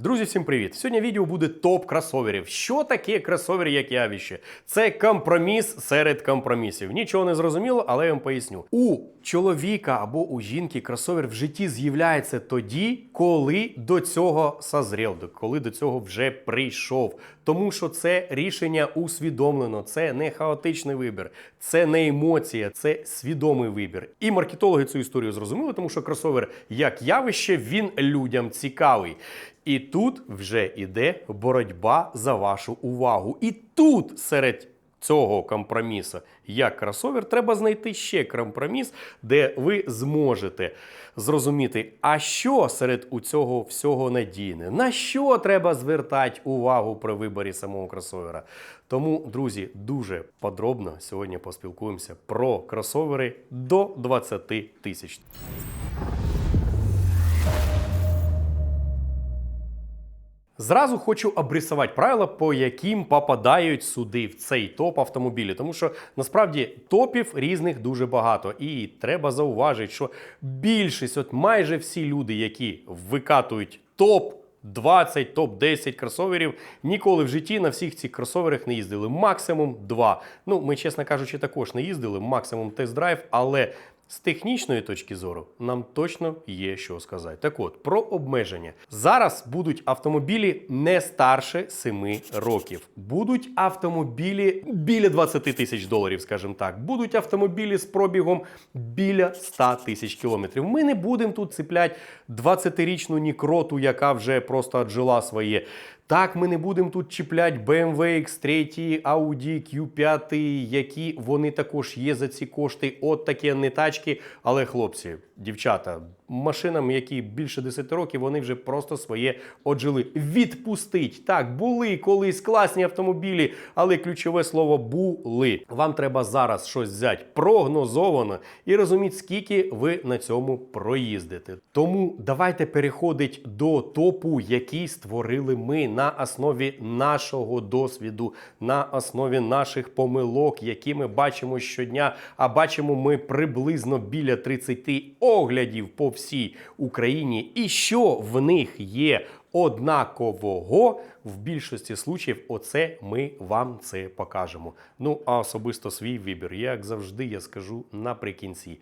Друзі, всім привіт! Сьогодні відео буде топ кросоверів. Що таке кросовер як явище? Це компроміс серед компромісів. Нічого не зрозуміло, але я вам поясню. У чоловіка або у жінки кросовер в житті з'являється тоді, коли до цього созрів, коли до цього вже прийшов. Тому що це рішення усвідомлено, це не хаотичний вибір, це не емоція, це свідомий вибір. І маркетологи цю історію зрозуміли, тому що кросовер як явище він людям цікавий. І тут вже іде боротьба за вашу увагу. І тут серед цього компромісу, як кросовер, треба знайти ще компроміс, де ви зможете зрозуміти, а що серед у цього всього надійне, на що треба звертати увагу при виборі самого кросовера. Тому, друзі, дуже подробно сьогодні поспілкуємося про кросовери до 20 тисяч. Зразу хочу обрисувати правила, по яким попадають сюди в цей топ автомобілі. Тому що насправді топів різних дуже багато. І треба зауважити, що більшість, от майже всі люди, які викатують топ. 20, топ-10 кросоверів ніколи в житті на всіх цих кросоверах не їздили. Максимум два. Ну, ми, чесно кажучи, також не їздили, максимум тест-драйв, але з технічної точки зору нам точно є що сказати. Так от, про обмеження. Зараз будуть автомобілі не старше 7 років. Будуть автомобілі біля 20 тисяч доларів, скажімо так. Будуть автомобілі з пробігом біля 100 тисяч кілометрів. Ми не будемо тут цепляти 20-річну нікроту, яка вже просто отжила своє. Так, ми не будемо тут чіпляти BMW X3, Audi Q5, які вони також є за ці кошти. От такі не тачки. Але хлопці, дівчата, машинам, які більше 10 років, вони вже просто своє отжили. Відпустить. Так, були колись класні автомобілі, але ключове слово були. Вам треба зараз щось взяти прогнозовано і розуміти, скільки ви на цьому проїздите. Тому давайте переходить до топу, який створили ми на основі нашого досвіду, на основі наших помилок, які ми бачимо щодня. А бачимо ми приблизно біля 30 оглядів по всій Україні. І що в них є однакового в більшості случаїв, оце ми вам це покажемо. Ну а особисто свій вибір, як завжди, я скажу наприкінці.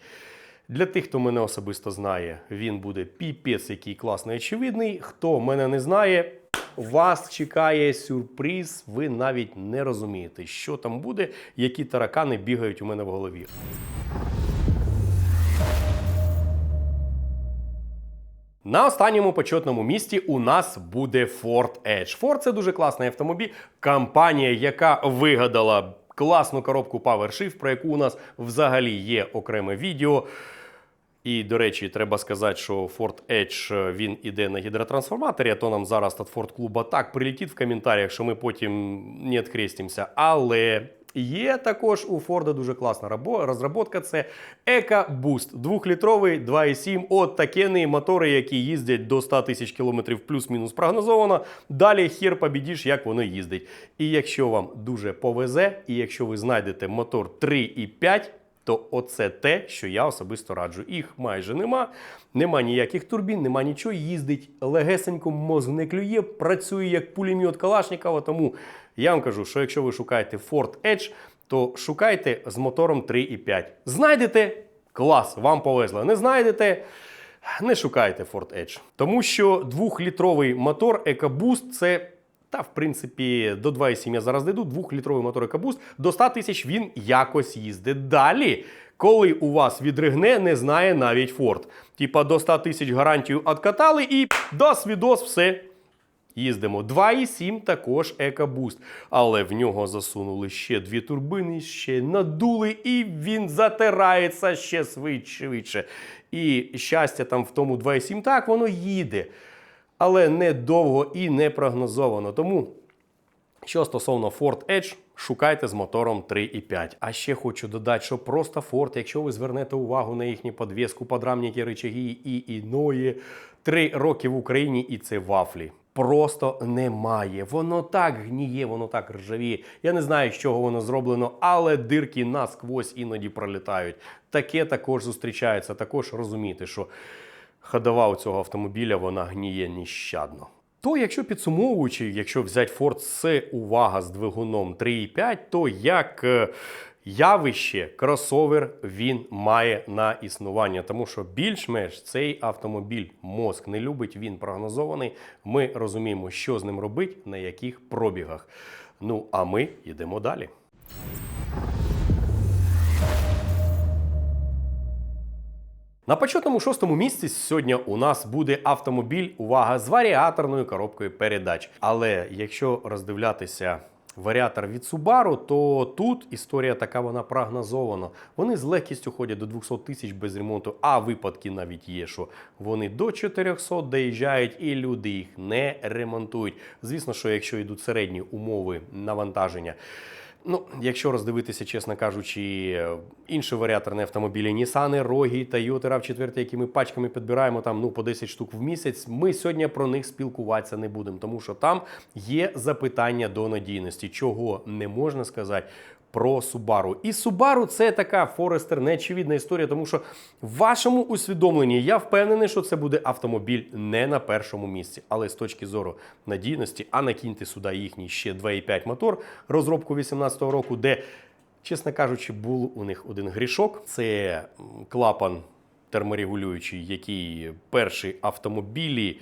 Для тих, хто мене особисто знає, він буде піпець, який класний, очевидний. Хто мене не знає, вас чекає сюрприз. Ви навіть не розумієте, що там буде, які таракани бігають у мене в голові. На останньому почетному місці у нас буде Ford Edge. Ford – це дуже класний автомобіль. Компанія, яка вигадала класну коробку PowerShift, про яку у нас взагалі є окреме відео. І, до речі, треба сказати, що Ford Edge він іде на гідротрансформаторі, а то нам зараз від Ford клуба так прилетить в коментарях, що ми потім не відхрестимося. Але є також у Ford дуже класна розробка. Це EcoBoost. Двохлітровий 2,7 от такені мотори, які їздять до 100 тисяч кілометрів плюс-мінус прогнозовано. Далі хер побідіш, як воно їздить. І якщо вам дуже повезе, і якщо ви знайдете мотор 3,5, то оце те, що я особисто раджу. Їх майже нема, нема ніяких турбін, нема нічого. Їздить легесенько, мозг не клює, працює як пулемет Калашникова. Тому я вам кажу, що якщо ви шукаєте Ford Edge, то шукайте з мотором 3,5. Знайдете клас, вам повезло. Не знайдете. Не шукайте Ford Edge. Тому що двохлітровий мотор EcoBoost – це та, в принципі, до 2,7 я зараз дойду, двохлітровий мотор EcoBoost, до 100 тисяч він якось їздить. Далі, коли у вас відригне, не знає навіть Ford. Типа до 100 тисяч гарантію откатали і до свідос все. Їздимо. 2,7 також EcoBoost. Але в нього засунули ще дві турбини, ще надули, і він затирається ще швидше. І щастя там в тому 2,7, так, воно їде але не довго і не прогнозовано. Тому, що стосовно Ford Edge, шукайте з мотором 3,5. А ще хочу додати, що просто Ford, якщо ви звернете увагу на їхню подвіску, подрамники, рычаги і іної, 3 роки в Україні і це вафлі. Просто немає. Воно так гніє, воно так ржавіє. Я не знаю, з чого воно зроблено, але дирки насквозь іноді пролітають. Таке також зустрічається. Також розуміти, що ходова у цього автомобіля вона гніє нещадно. То, якщо підсумовуючи, якщо взяти Ford з увага з двигуном 3.5, то як е, явище кросовер він має на існування, тому що більш-менш цей автомобіль мозк не любить, він прогнозований. Ми розуміємо, що з ним робити, на яких пробігах. Ну а ми йдемо далі. На почетному шостому місці сьогодні у нас буде автомобіль, увага, з варіаторною коробкою передач. Але якщо роздивлятися варіатор від Subaru, то тут історія така вона прогнозована. Вони з легкістю ходять до 200 тисяч без ремонту, а випадки навіть є, що вони до 400 доїжджають і люди їх не ремонтують. Звісно, що якщо йдуть середні умови навантаження. Ну, якщо роздивитися, чесно кажучи, інші варіаторні автомобілі Nissan, Rogi, Toyota RAV4, які ми пачками підбираємо там ну по 10 штук в місяць. Ми сьогодні про них спілкуватися не будемо, тому що там є запитання до надійності, чого не можна сказати. Про Subaru. І Subaru це така Forester неочевидна історія, тому що в вашому усвідомленні я впевнений, що це буде автомобіль не на першому місці. Але з точки зору надійності, а накиньте сюди їхній ще 2,5 мотор розробку 2018 року, де, чесно кажучи, був у них один грішок. Це клапан терморегулюючий, який перші автомобілі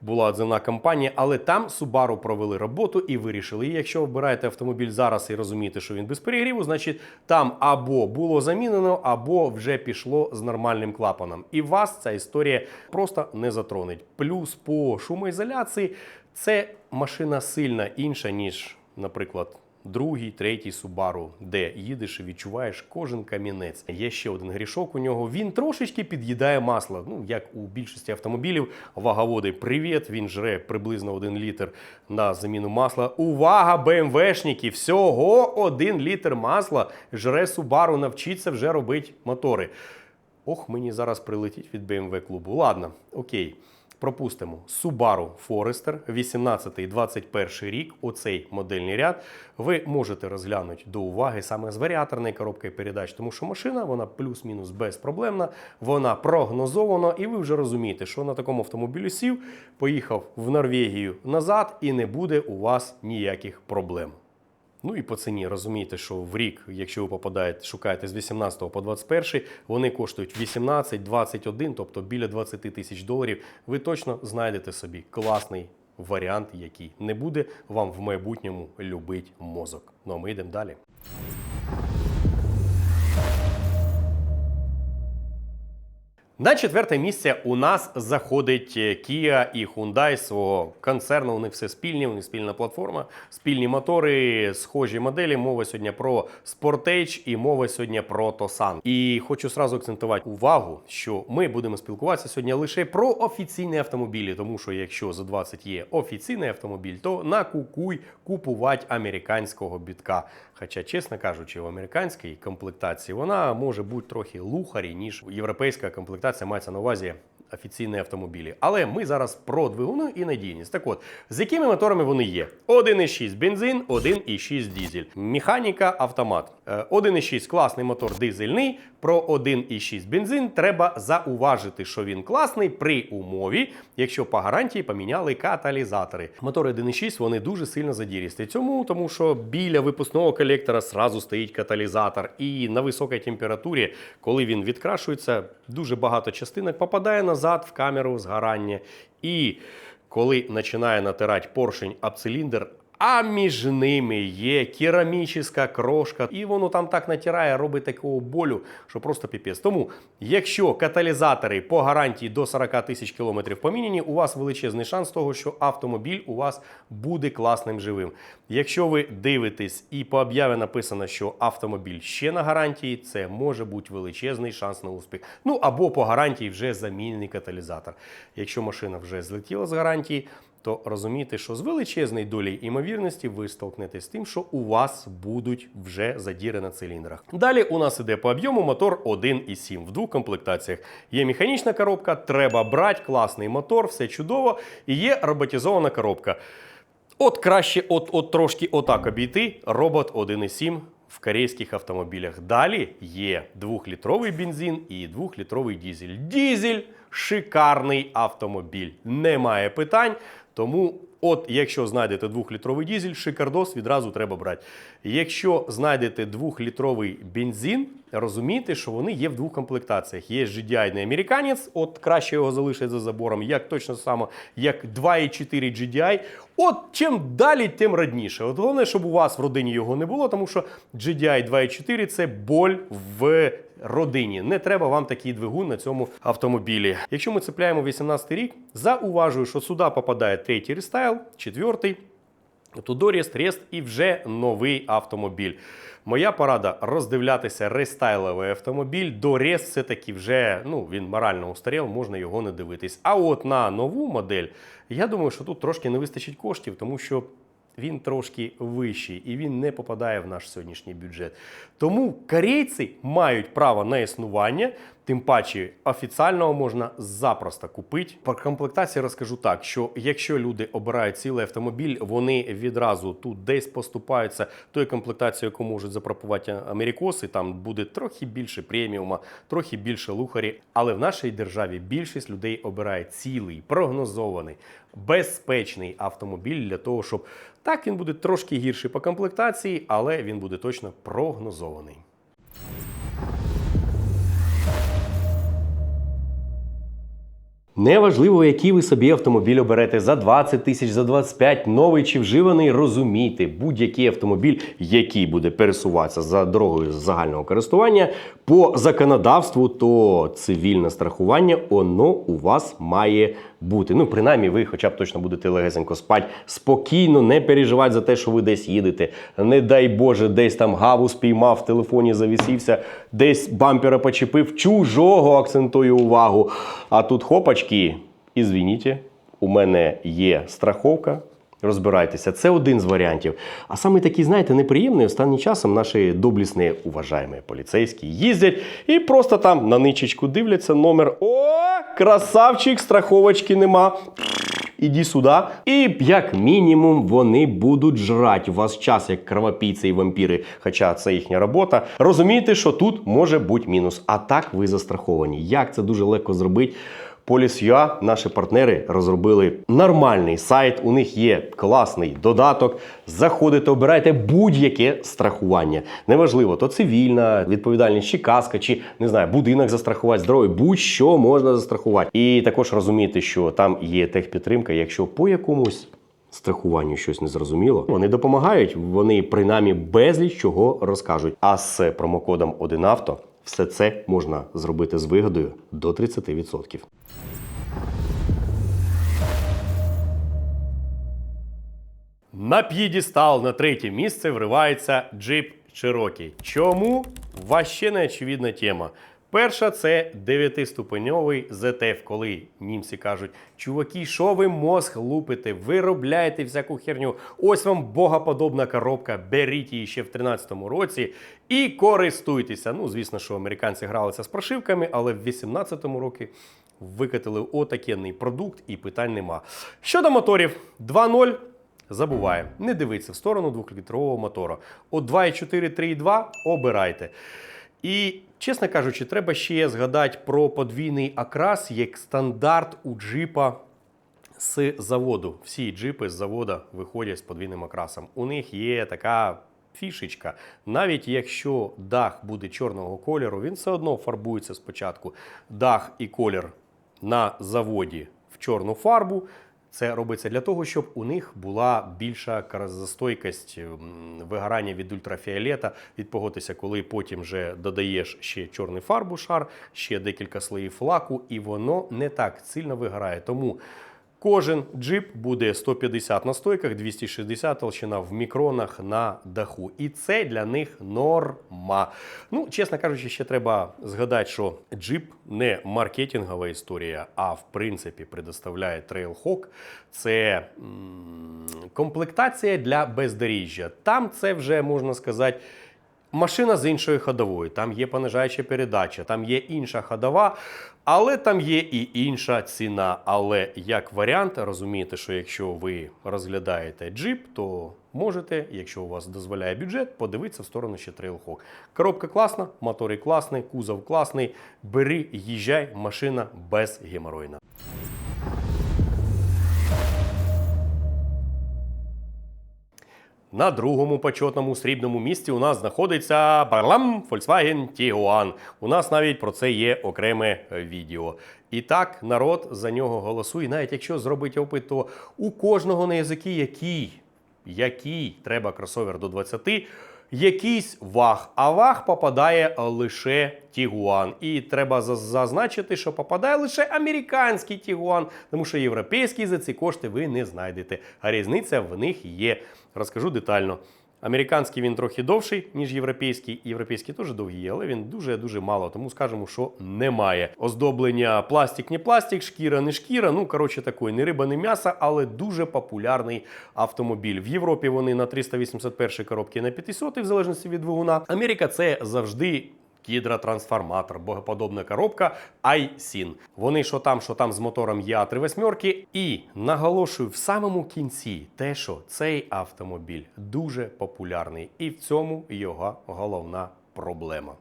була одна компанія, але там Subaru провели роботу і вирішили. Якщо обираєте автомобіль зараз і розумієте, що він без перегріву, значить там або було замінено, або вже пішло з нормальним клапаном. І вас ця історія просто не затронеть. Плюс по шумоізоляції це машина сильна інша, ніж, наприклад. Другий, третій Subaru, де їдеш і відчуваєш кожен камінець. Є ще один грішок у нього. Він трошечки під'їдає масло. Ну як у більшості автомобілів, ваговоди привіт. Він жре приблизно 1 літр на заміну масла. Увага, БМВшники! Всього 1 літр масла жре Subaru. Навчиться вже робити мотори. Ох, мені зараз прилетить від BMW клубу. Ладно, окей. Пропустимо Subaru Forester 18-21 рік. Оцей модельний ряд ви можете розглянути до уваги саме з варіаторної коробки передач, тому що машина вона плюс-мінус безпроблемна, вона прогнозована, і ви вже розумієте, що на такому автомобілі сів, поїхав в Норвегію назад, і не буде у вас ніяких проблем. Ну і по ціні розумієте, що в рік, якщо ви попадаєте, шукаєте з 18 по 21, вони коштують 18, 21, тобто біля 20 тисяч доларів. Ви точно знайдете собі класний варіант, який не буде вам в майбутньому любить мозок. Ну а ми йдемо далі. На четверте місце у нас заходить е, Kia і Hyundai свого концерну. У них все спільні, у них спільна платформа, спільні мотори, схожі моделі. Мова сьогодні про Sportage і мова сьогодні про Tosan. І хочу сразу акцентувати увагу, що ми будемо спілкуватися сьогодні лише про офіційні автомобілі, тому що якщо за 20 є офіційний автомобіль, то на кукуй купувати американського бітка. Хоча, чесно кажучи, в американській комплектації вона може бути трохи лухарі, ніж європейська комплектація мається на увазі. Офіційні автомобілі. Але ми зараз про двигуни і надійність. Так от, з якими моторами вони є? 1,6 бензин, 1,6 дізель. Механіка, автомат. Е, 1,6 класний мотор дизельний. Про 1,6 бензин треба зауважити, що він класний при умові, якщо по гарантії поміняли каталізатори. Мотори 1,6 вони дуже сильно задірісті. Цьому тому, що біля випускного колектора зразу стоїть каталізатор, і на високій температурі, коли він відкрашується, дуже багато частинок попадає назад в камеру згорання. І коли починає натирати поршень об циліндр, а між ними є керамічна крошка, і воно там так натирає, робить такого болю, що просто піпець. Тому, якщо каталізатори по гарантії до 40 тисяч кілометрів поміняні, у вас величезний шанс того, що автомобіль у вас буде класним живим. Якщо ви дивитесь і по об'яві написано, що автомобіль ще на гарантії, це може бути величезний шанс на успіх. Ну або по гарантії вже замінений каталізатор. Якщо машина вже злетіла з гарантії, то розумійте, що з величезною долею імовірності ви столкнетесь з тим, що у вас будуть вже задіри на циліндрах. Далі у нас іде по об'єму мотор 1,7 в двох комплектаціях. Є механічна коробка, треба брати, класний мотор, все чудово. І є роботизована коробка. От краще, от, от трошки отак обійти робот 1,7 в корейських автомобілях. Далі є 2-літровий бензин і 2-літровий дізель. Дізель шикарний автомобіль. Немає питань. Тому, от якщо знайдете 2-літровий дізель, шикардос відразу треба брати. Якщо знайдете 2-літровий бензин, розумійте, що вони є в двох комплектаціях. Є GDI не американець, от краще його залишать за забором, як точно само, як 2,4 GDI. От чим далі, тим радніше. От головне, щоб у вас в родині його не було, тому що GDI 2,4 це боль в родині. Не треба вам такий двигун на цьому автомобілі. Якщо ми цепляємо 18 рік, зауважую, що сюди попадає третій рестайл, четвертий. Тудоріст, Рест і вже новий автомобіль. Моя порада роздивлятися рестайловий автомобіль. До Рест все-таки вже ну, він морально устарів, можна його не дивитись. А от на нову модель, я думаю, що тут трошки не вистачить коштів, тому що він трошки вищий і він не попадає в наш сьогоднішній бюджет. Тому корейці мають право на існування. Тим паче офіціального можна запросто купити. Про комплектації розкажу так: що якщо люди обирають цілий автомобіль, вони відразу тут десь поступаються тою комплектацією, яку можуть запропонувати америкоси. Там буде трохи більше преміума, трохи більше лухарі. Але в нашій державі більшість людей обирає цілий, прогнозований, безпечний автомобіль для того, щоб так він буде трошки гірший по комплектації, але він буде точно прогнозований. Неважливо, який ви собі автомобіль оберете за 20 тисяч, за 25, новий чи вживаний, розумійте, будь-який автомобіль, який буде пересуватися за дорогою загального користування, по законодавству, то цивільне страхування, воно у вас має бути. Ну, принаймні, ви хоча б точно будете легесенько спати, спокійно, не переживати за те, що ви десь їдете. Не дай Боже, десь там гаву спіймав, в телефоні завісився, десь бампера почепив, чужого акцентую увагу. А тут хопачки, звініть, у мене є страховка. Розбирайтеся, це один з варіантів. А саме такий, знаєте, неприємний останнім часом наші доблісні уважаємо поліцейські їздять і просто там на ничечку дивляться номер. О, красавчик, страховочки нема. Іди сюди. І як мінімум вони будуть жрати у вас час, як кровопійці і вампіри, хоча це їхня робота. Розумієте, що тут може бути мінус. А так ви застраховані. Як це дуже легко зробити? Police.ua, наші партнери розробили нормальний сайт. У них є класний додаток. Заходите, обирайте будь-яке страхування. Неважливо, то цивільна відповідальність, чи каска, чи не знаю, будинок застрахувати, здоров'я, будь-що можна застрахувати. І також розумієте, що там є техпідтримка, якщо по якомусь. Страхуванню щось не зрозуміло. Вони допомагають, вони принаймні безліч чого розкажуть. А з промокодом 1авто все це можна зробити з вигодою до 30%. На п'єдістал на третє місце вривається джип Чирокі. Чому? Ваще неочевидна тема. Перша це 9-ступеньовий ZF, коли німці кажуть, чуваки, що ви мозг лупите, виробляєте всяку херню. Ось вам богоподобна коробка, беріть її ще в 13-му році і користуйтеся. Ну, звісно, що американці гралися з прошивками, але в 18-му році викатили отакенний продукт і питань нема. Щодо моторів, 2.0. Забуваємо. Не дивіться в сторону 2-літрового мотора. От 2,4, 3,2 обирайте. І, чесно кажучи, треба ще згадати про подвійний окрас як стандарт у джипа з заводу. Всі джипи з завода виходять з подвійним окрасом. У них є така фішечка. Навіть якщо дах буде чорного кольору, він все одно фарбується спочатку. Дах і колір на заводі в чорну фарбу. Це робиться для того, щоб у них була більша карозостойкість м, вигорання від ультрафіолета. Відпогодитися, коли потім вже додаєш ще чорний фарбу шар, ще декілька слоїв лаку, і воно не так сильно вигорає. Тому кожен джип буде 150 на стойках, 260 толщина в мікронах на даху. І це для них норма. Ну, чесно кажучи, ще треба згадати, що джип не маркетингова історія, а в принципі предоставляє Trailhawk. Це комплектація для бездоріжжя. Там це вже можна сказати. Машина з іншою ходовою, там є понижаюча передача, там є інша ходова, але там є і інша ціна. Але як варіант, розумієте, що якщо ви розглядаєте джип, то можете, якщо у вас дозволяє бюджет, подивитися в сторону ще Trailhawk. Коробка класна, мотори класний, кузов класний. Бери, їжджай, машина без геморойна. На другому почетному срібному місці у нас знаходиться Барлам Volkswagen Tiguan. У нас навіть про це є окреме відео. І так народ за нього голосує. Навіть якщо зробити опит, то у кожного на язики який, який треба кросовер до 20, якийсь ваг, а ваг попадає лише Тігуан. І треба зазначити, що попадає лише американський Тігуан, тому що європейський за ці кошти ви не знайдете. А різниця в них є. Розкажу детально. Американський він трохи довший, ніж європейський. Європейський теж довгий але він дуже-дуже мало, тому скажемо, що немає. Оздоблення пластик, не пластик, шкіра, не шкіра. Ну, коротше, такої не риба, не м'ясо, але дуже популярний автомобіль. В Європі вони на 381 коробки на 500, в залежності від двигуна. Америка це завжди гідротрансформатор, богоподобна коробка iSyn. Вони що там, що там з мотором є 3 восьмерки. І наголошую в самому кінці те, що цей автомобіль дуже популярний, і в цьому його головна проблема.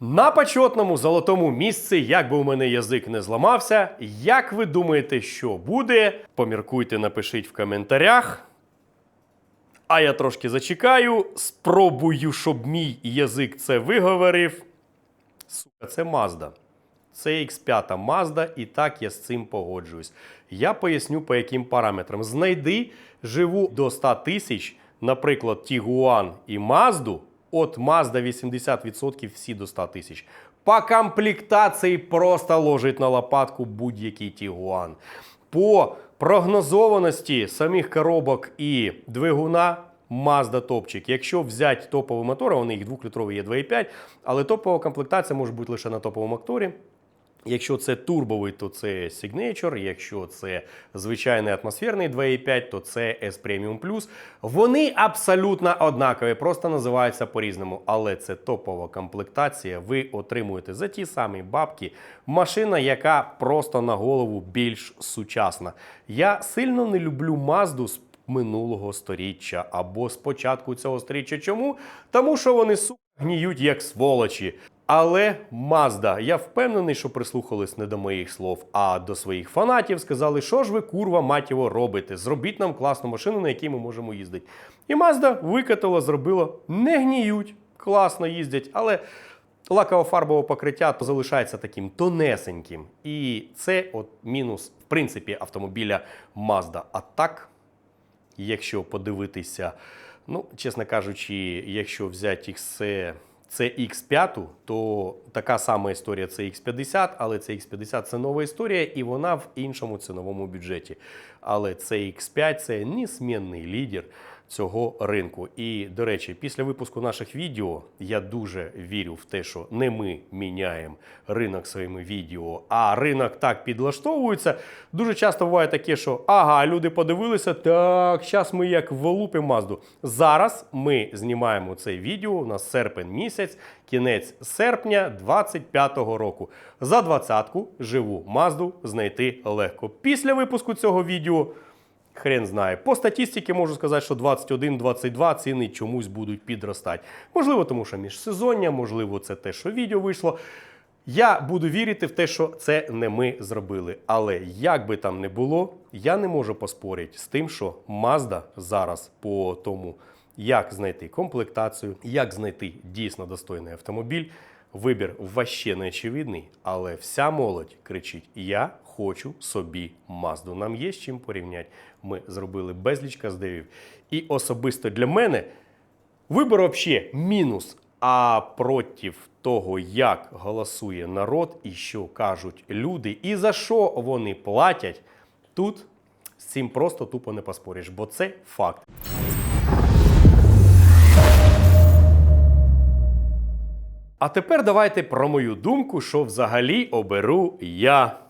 На почетному золотому місці, як би у мене язик не зламався, як ви думаєте, що буде? Поміркуйте, напишіть в коментарях. А я трошки зачекаю, спробую, щоб мій язик це виговорив. Сука, це Mazda. Це X5 Mazda, і так я з цим погоджуюсь. Я поясню по яким параметрам. Знайди живу до 100 тисяч, наприклад, Tiguan і Mazda, от Mazda 80% всі до 100 тисяч. По комплектації просто ложить на лопатку будь-який Tiguan. По прогнозованості самих коробок і двигуна Mazda топчик. Якщо взяти топові мотори, вони їх 2-літрові є 2,5, але топова комплектація може бути лише на топовому моторі. Якщо це турбовий, то це Signature, якщо це звичайний атмосферний 2.5, то це S Premium Plus. Вони абсолютно однакові, просто називаються по-різному. Але це топова комплектація. Ви отримуєте за ті самі бабки машина, яка просто на голову більш сучасна. Я сильно не люблю Mazda з минулого сторіччя або з початку цього сторіччя. Чому? Тому що вони сука гніють як сволочі. Але Mazda, я впевнений, що прислухались не до моїх слов, а до своїх фанатів сказали, що ж ви, курва, мать його, робите? Зробіть нам класну машину, на якій ми можемо їздити. І Mazda викатала, зробила, не гніють, класно їздять, але лаково-фарбове покриття залишається таким тонесеньким. І це от мінус, в принципі, автомобіля Mazda. А так, якщо подивитися, ну, чесно кажучи, якщо взяти їх все. Це X5, то така сама історія це X50, але це X50 це нова історія, і вона в іншому ціновому бюджеті. Але це X5 це несмінний лідер цього ринку. І, до речі, після випуску наших відео я дуже вірю в те, що не ми міняємо ринок своїми відео, а ринок так підлаштовується. Дуже часто буває таке, що ага, люди подивилися, так, зараз ми як вилупимо Мазду. Зараз ми знімаємо це відео. У нас серпень місяць, кінець серпня 25-го року. За двадцятку живу Мазду знайти легко. Після випуску цього відео. Хрен знає. По статистиці можу сказати, що 21-22 ціни чомусь будуть підростати. Можливо, тому що міжсезоння, можливо, це те, що відео вийшло. Я буду вірити в те, що це не ми зробили. Але як би там не було, я не можу поспорити з тим, що Mazda зараз по тому, як знайти комплектацію, як знайти дійсно достойний автомобіль. Вибір ваще не очевидний, але вся молодь кричить: Я хочу собі Мазду. Нам є з чим порівняти. Ми зробили безліч каздевів. І особисто для мене вибір взагалі мінус. А проти того, як голосує народ і що кажуть люди, і за що вони платять, тут з цим просто тупо не поспориш, бо це факт. А тепер давайте про мою думку, що взагалі оберу я.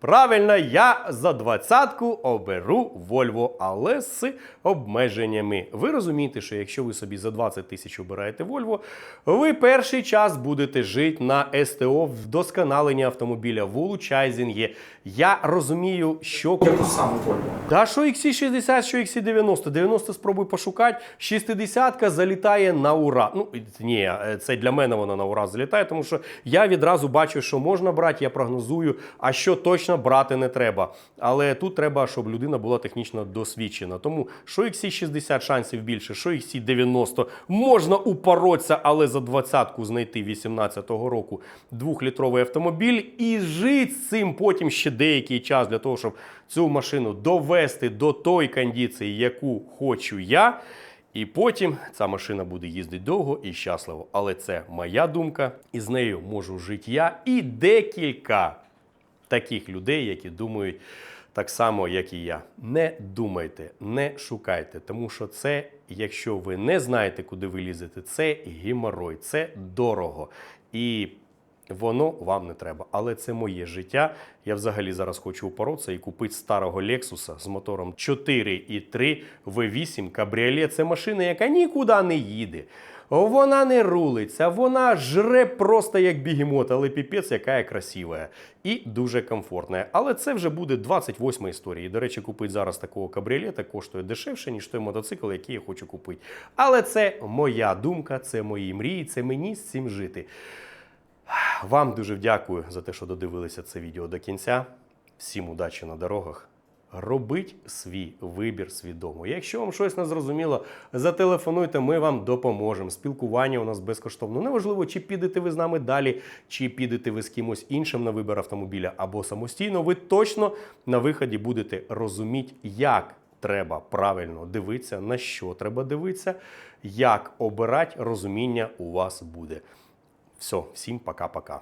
Правильно, я за двадцятку оберу Volvo, але з обмеженнями. Ви розумієте, що якщо ви собі за 20 тисяч обираєте Volvo, ви перший час будете жити на СТО вдосконалення автомобіля в улучайзінгі. Я розумію, що Яку саме Volvo? та що XC60, що XC90. 90 спробуй пошукати. 60-ка залітає на ура. Ну, ні, це для мене вона на ура залітає, тому що я відразу бачу, що можна брати, я прогнозую, а що точно Звісно, брати не треба. Але тут треба, щоб людина була технічно досвідчена. Тому що XC60 шансів більше, що XC90 можна упоротися, але за двадцятку знайти 18-го року двохлітровий автомобіль і жити з цим потім ще деякий час для того, щоб цю машину довести до той кондиції, яку хочу я. І потім ця машина буде їздити довго і щасливо. Але це моя думка, і з нею можу жити я і декілька таких людей, які думають так само, як і я. Не думайте, не шукайте, тому що це, якщо ви не знаєте, куди ви лізете, це геморой, це дорого. І Воно вам не треба, але це моє життя. Я взагалі зараз хочу упоротися і купити старого Лексуса з мотором 4,3 V8 кабріолет. Це машина, яка нікуди не їде. Вона не рулиться, вона жре просто як бігемот, але піпець, яка є красива і дуже комфортна. Але це вже буде 28 історія. І, До речі, купити зараз такого кабріолета коштує дешевше, ніж той мотоцикл, який я хочу купити. Але це моя думка, це мої мрії, це мені з цим жити. Вам дуже дякую за те, що додивилися це відео до кінця. Всім удачі на дорогах. Робіть свій вибір свідомо. Якщо вам щось не зрозуміло, зателефонуйте, ми вам допоможемо. Спілкування у нас безкоштовно. Неважливо, чи підете ви з нами далі, чи підете ви з кимось іншим на вибір автомобіля або самостійно. Ви точно на виході будете розуміти, як треба правильно дивитися, на що треба дивитися, як обирати, розуміння у вас буде. Все, всім пока-пока.